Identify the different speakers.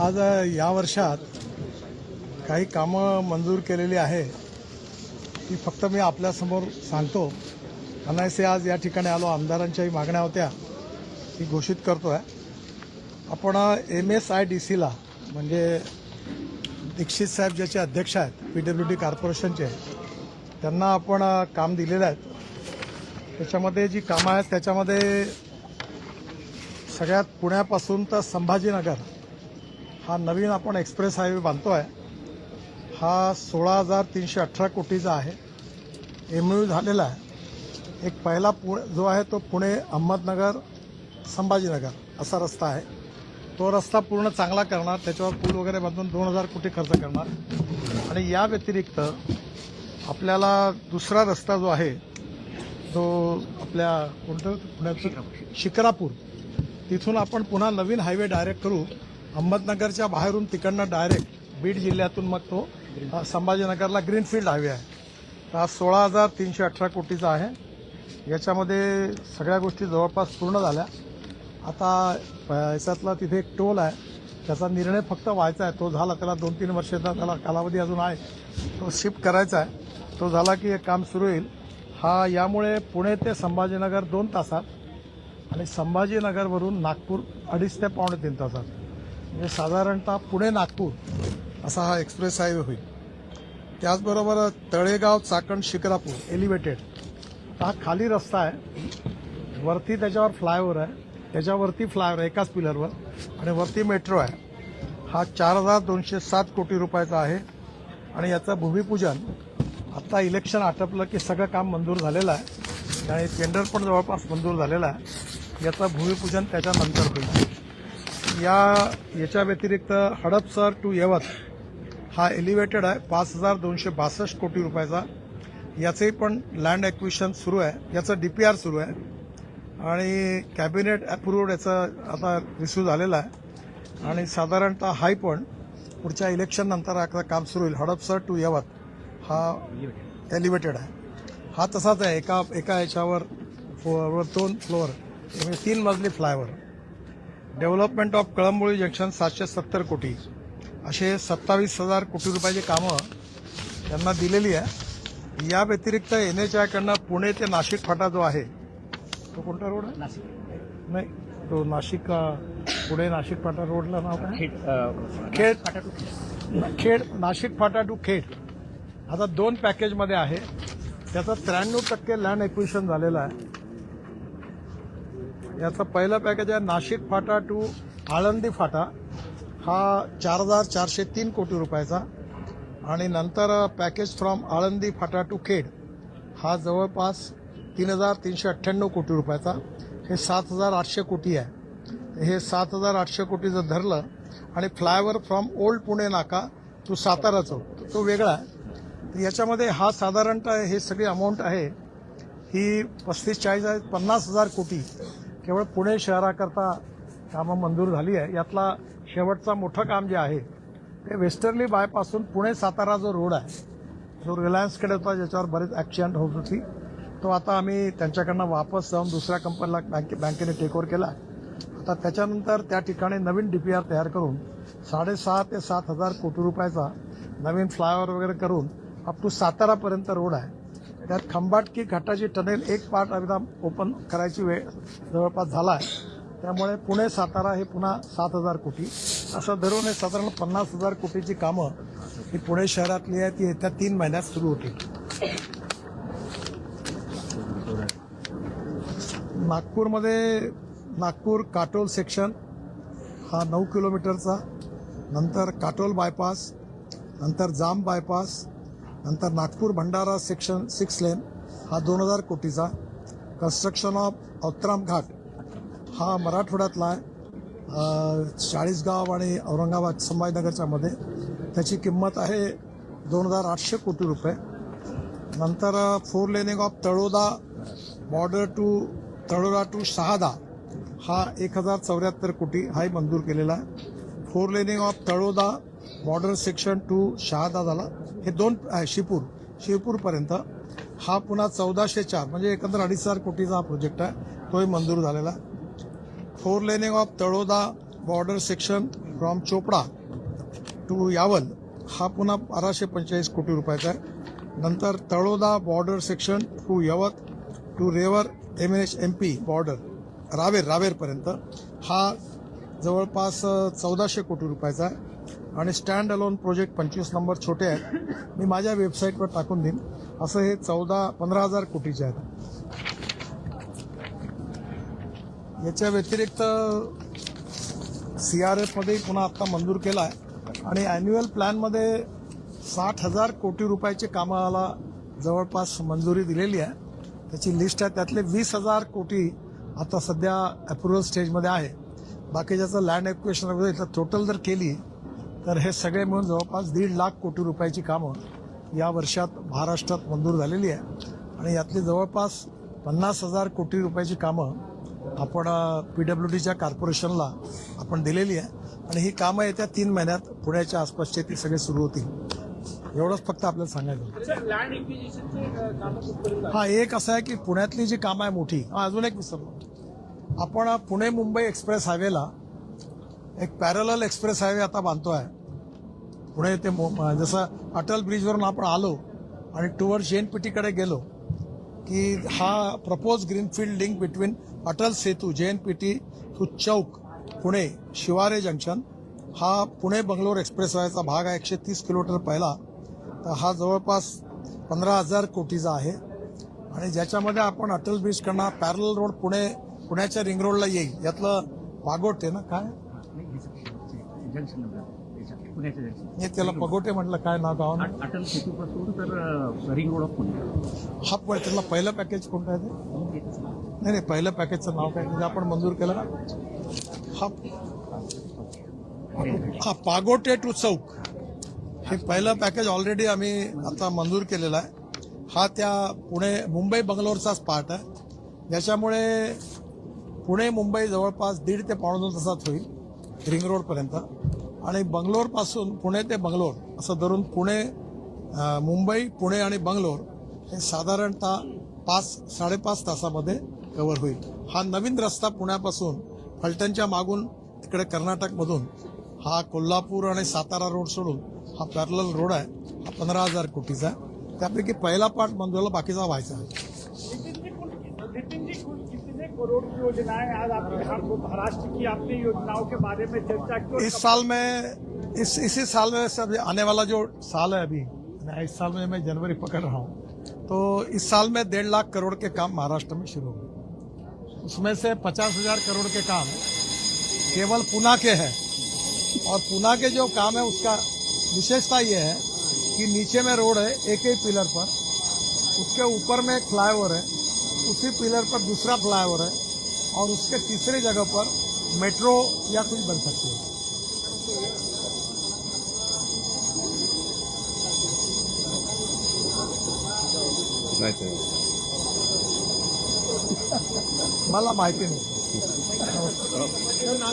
Speaker 1: आज या वर्षात काही कामं मंजूर केलेली आहे ती फक्त मी आपल्यासमोर सांगतो. अनायसे आज या ठिकाणी आलो आमदारांच्याही मागण्या होत्या ती घोषित करतो आहे आपण एम एस आय डी सीला म्हणजे दीक्षित साहेब ज्याचे अध्यक्ष आहेत पी डब्ल्यू डी कॉर्पोरेशनचे त्यांना आपण काम दिलेलं आहे. त्याच्यामध्ये जी कामं आहेत त्याच्यामध्ये सगळ्यात पुण्यापासून तर संभाजीनगर हा नवीन आपण एक्सप्रेस हायवे बांधतो आहे हा सोळा हजार तीनशे अठरा कोटीचा आहे. एम यू झालेला आहे. एक पहिला पु जो आहे तो पुणे अहमदनगर संभाजीनगर असा रस्ता आहे. तो रस्ता पूर्ण चांगला करणार त्याच्यावर पूल वगैरे बांधून दोन हजार कोटी खर्च करणार. आणि या व्यतिरिक्त आपल्याला दुसरा रस्ता जो आहे तो आपल्या कोणतं? पुण्याचं शिक्रापूर. तिथून आपण पुन्हा नवीन हायवे डायरेक्ट करू. अहमदनगरच्या बाहेरून तिकडनं डायरेक्ट बीड जिल्ह्यातून मग तो संभाजीनगरला ग्रीनफील्ड हायवे आहे. तर हा सोळा हजार तीनशे अठरा कोटीचा आहे. याच्यामध्ये सगळ्या गोष्टी जवळपास पूर्ण झाल्या. आता प- याच्यातला तिथे एक टोल आहे. त्याचा निर्णय फक्त व्हायचा आहे. तो झाला त्याला दोन तीन वर्षाचा त्याला कालावधी अजून आहे. तो शिफ्ट करायचा आहे. तो झाला की एक काम सुरू होईल. हा यामुळे पुणे ते संभाजीनगर दोन तासात आणि संभाजीनगरवरून नागपूर अडीच ते पावणे तीन तासात. म्हणजे साधारणतः पुणे नागपूर असा हा एक्सप्रेस हायवे होईल. त्याचबरोबर तळेगाव चाकण शिक्रापूर एलिव्हेटेड हा खाली रस्ता आहे. वरती त्याच्यावर फ्लायओव्हर आहे. त्याच्यावरती फ्लायओव्हर एकाच पिलरवर आणि वरती मेट्रो आहे. हा चार हजार दोनशे सात कोटी रुपयाचा आहे. आणि याचं भूमिपूजन आत्ता इलेक्शन आटपलं की सगळं काम मंजूर झालेलं आहे. आणि टेंडर पण जवळपास मंजूर झालेला आहे. याचं भूमिपूजन त्याच्यानंतर होईल. या याच्या व्यतिरिक्त हडपसर टू यवत हा एलिव्हेटेड आहे. पाच हजार दोनशे बासष्ट कोटी रुपयाचा. याचंही पण लँड ॲक्विशन सुरू आहे. याचं डी पी आर सुरू आहे. आणि कॅबिनेट अप्रूव्ड याचं आता रिस्यू झालेलं आहे. आणि साधारणतः हाय पण पुढच्या इलेक्शननंतर आता काम सुरू होईल. हडपसर टू यवत हा एलिव्हेटेड आहे. हा तसाच आहे. एका एका याच्यावर फ्लोअरवर दोन फ्लोअर म्हणजे तीन मजली flyover development of Kalamboli junction सातशे सत्तर कोटी. असे सत्तावीस हजार कोटी रुपयाची कामं त्यांना दिलेली आहे. या व्यतिरिक्त एन एच आयकडनं पुणे ते नाशिक फाटा जो आहे तो कोणता रोड आहे?
Speaker 2: नाशिक.
Speaker 1: नाही तो नाशिक पुणे नाशिक फाटा रोडला नाव काय?
Speaker 2: खेड.
Speaker 1: खेड. नाशिक फाटा टू खेड. आता दोन पॅकेजमध्ये आहे. त्याचं त्र्याण्णव टक्के लँड एक्विशन झालेलं आहे. याचं पहिलं पॅकेज आहे नाशिक फाटा टू आळंदी फाटा. हा चार हजार चारशे तीन कोटी रुपयाचा. आणि नंतर package from Alandi Phata to Khed हा जवळपास तीन हजार तीनशे अठ्ठ्याण्णव कोटी रुपयाचा. हे सात हजार आठशे कोटी आहे. हे सात हजार आठशे कोटी जर धरलं आणि फ्लायओव्हर फ्रॉम ओल्ड पुणे नाका टू सातारा चौक तो वेगळा आहे. याच्यामध्ये हा साधारणतः हे सगळी अमाऊंट आहे ही पस्तीस चाळीस पन्नास हजार कोटी. केवळ पुणे शहराकरता कामं मंजूर झाली आहे. यातला शेवटचा मोठं काम जे आहे ते वेस्टर्ली बायपासून पुणे सातारा जो रोड आहे जो रिलायन्सकडे होता ज्याच्यावर बरेच ॲक्सिडेंट होत होती तो आता आम्ही त्यांच्याकडनं वापस जाऊन दुसऱ्या कंपनीला बँके बँकेने टेकओव्हर केला. आता त्याच्यानंतर त्या ठिकाणी नवीन डी पी आर तयार करून साडेसहा ते सात हजार कोटी रुपयाचा नवीन फ्लायओव्हर वगैरे करून अप टू सातारापर्यंत रोड आहे. त्यात खंबाटकी घाटाची टनेल एक पार्ट एकदम ओपन करायची वेळ जवळपास झाला आहे त्यामुळे पुणे सातारा हे पुन्हा सात हजार कोटी. असं धरून हे साधारण पन्नास हजार कोटीची कामं ही पुणे शहरातली आहे ती येत्या तीन महिन्यात सुरू होतील. नागपूरमध्ये नागपूर काटोल सेक्शन हा नऊ किलोमीटरचा नंतर काटोल बायपास नंतर जाम बायपास नंतर Nagpur Bhandara section six lane हा दोन हजार कोटीचा कन्स्ट्रक्शन ऑफ औत्राम घाट हा मराठवाड्यातला आहे चाळीसगाव आणि औरंगाबाद संभाजीनगरच्या मध्ये. त्याची किंमत आहे दोन हजार आठशे कोटी रुपये. नंतर four laning of Taloda border to Taloda to Shahada हा एक हजार चौऱ्याहत्तर कोटी हाही मंजूर केलेला आहे. Four laning of Taloda border section to Shahada झाला. हे दोन आहे शिपूर शिवपूरपर्यंत हा पुन्हा चौदाशे चार म्हणजे एकंदर अडीच हजार कोटीचा हा प्रोजेक्ट आहे. तोही मंजूर झालेला. Four laning of Taloda border section from Chopda to Yawal हा पुन्हा बाराशे पंचेचाळीस कोटी रुपयाचा आहे. नंतर Taloda border section to Yavat to Raver M N H M P border Raver रावेरपर्यंत. हा जवळपास चौदाशे कोटी रुपयाचा आहे. आणि स्टँड अलोन प्रोजेक्ट पंचवीस नंबर छोटे आहेत. मी माझ्या वेबसाईटवर टाकून देईन. असं हे चौदा पंधरा हजार कोटीचे आहेत. याच्या व्यतिरिक्त सी आर एफमध्ये पुन्हा आत्ता मंजूर केला आहे आणि ॲन्युअल प्लॅनमध्ये साठ हजार कोटी रुपयाचे कामाला जवळपास मंजुरी दिलेली आहे. त्याची लिस्ट आहे. त्यातले वीस हजार कोटी आता सध्या अप्रुव्हल स्टेजमध्ये आहे. बाकीच्याचं लँड एक्वेशन वगैरे टोटल जर केली तर हे सगळे मिळून जवळपास दीड लाख कोटी रुपयाची कामं या वर्षात महाराष्ट्रात मंजूर झालेली आहे. आणि यातली जवळपास पन्नास हजार कोटी रुपयाची कामं आपण पी डब्ल्यू डीच्या कॉर्पोरेशनला आपण दिलेली आहे. आणि ही कामं येत्या तीन महिन्यात पुण्याच्या आसपासचे ती सगळे सुरू होतील. एवढंच फक्त आपल्याला सांगायचं हा एक असं आहे की पुण्यातली जी कामं आहे मोठी हा अजून एक विसरलो. आपण पुणे मुंबई एक्सप्रेस हायवेला एक पॅरल एक्सप्रेस हायवे आता बांधतो आहे पुणे ते मो जसं अटल ब्रिजवरून आपण आलो आणि टुवर्ड जे एन पी टीकडे गेलो की हा propose greenfield link between Atal Setu J N P T to Chowk Pune Shivare junction हा पुणे बंगलोर एक्सप्रेसवेचा भाग आहे एकशे तीस किलोमीटर पहिला. तर हा जवळपास पंधरा हजार कोटीचा आहे. आणि ज्याच्यामध्ये आपण अटल ब्रिजकडनं पॅरल रोड पुणे पुण्याच्या रिंग रोडला येईल. यातलं वागोटे ना काय?
Speaker 2: जंक्शन पुण्याच्या जंक्शन
Speaker 1: हे त्याला पगोटे म्हटलं काय नाव गाव
Speaker 2: अटल सेतूपासून तर रिंग रोड ऑफ पुणे.
Speaker 1: हा पण त्यातलं पहिलं पॅकेज कोणतं आहे ते? नाही नाही पहिलं पॅकेजचं नाव काय? म्हणजे आपण मंजूर केलं ना? हा हा पागोटे टू चौक. हे पहिलं पॅकेज ऑलरेडी आम्ही आता मंजूर केलेलं आहे. हा त्या पुणे मुंबई बंगलोरचाच पार्ट आहे. ज्याच्यामुळे पुणे मुंबई जवळपास दीड ते पावणे दोन तासात होईल. रिंग रोडपर्यंत आणि बंगलोरपासून पुणे ते बंगलोर असं धरून पुणे मुंबई पुणे आणि बंगलोर हे साधारणतः पाच साडेपाच तासामध्ये कव्हर होईल. हा नवीन रस्ता पुण्यापासून फलटणच्या मागून तिकडे कर्नाटकमधून हा कोल्हापूर आणि सातारा रोड सोडून हा पॅरल रोड आहे. हा पंधरा हजार कोटीचा त्यापैकी पहिला पार्ट मंजूरला बाकीचा व्हायचा आहे.
Speaker 3: करोड़ की योजनाएँ आज आप बिहार को महाराष्ट्र की अपनी योजनाओं के बारे में चर्चा की
Speaker 1: इस साल में इस इसी साल में सब आने वाला जो साल है अभी इस साल में मैं जनवरी पकड़ रहा हूँ। तो इस साल में डेढ़ लाख करोड़ के काम महाराष्ट्र में शुरू होंगे उसमें से पचास हज़ार करोड़ के काम केवल पुणे के हैं। और पुणे के जो काम है उसका विशेषता ये है कि नीचे में रोड है एक ही पिलर पर। उसके ऊपर में फ्लाईओवर है। उसी पिलर पर दूसरा फ्लाईओवर है और उसके तीसरे जगह पर मेट्रो या कुछ बन सकती है। माला माहिती नाही।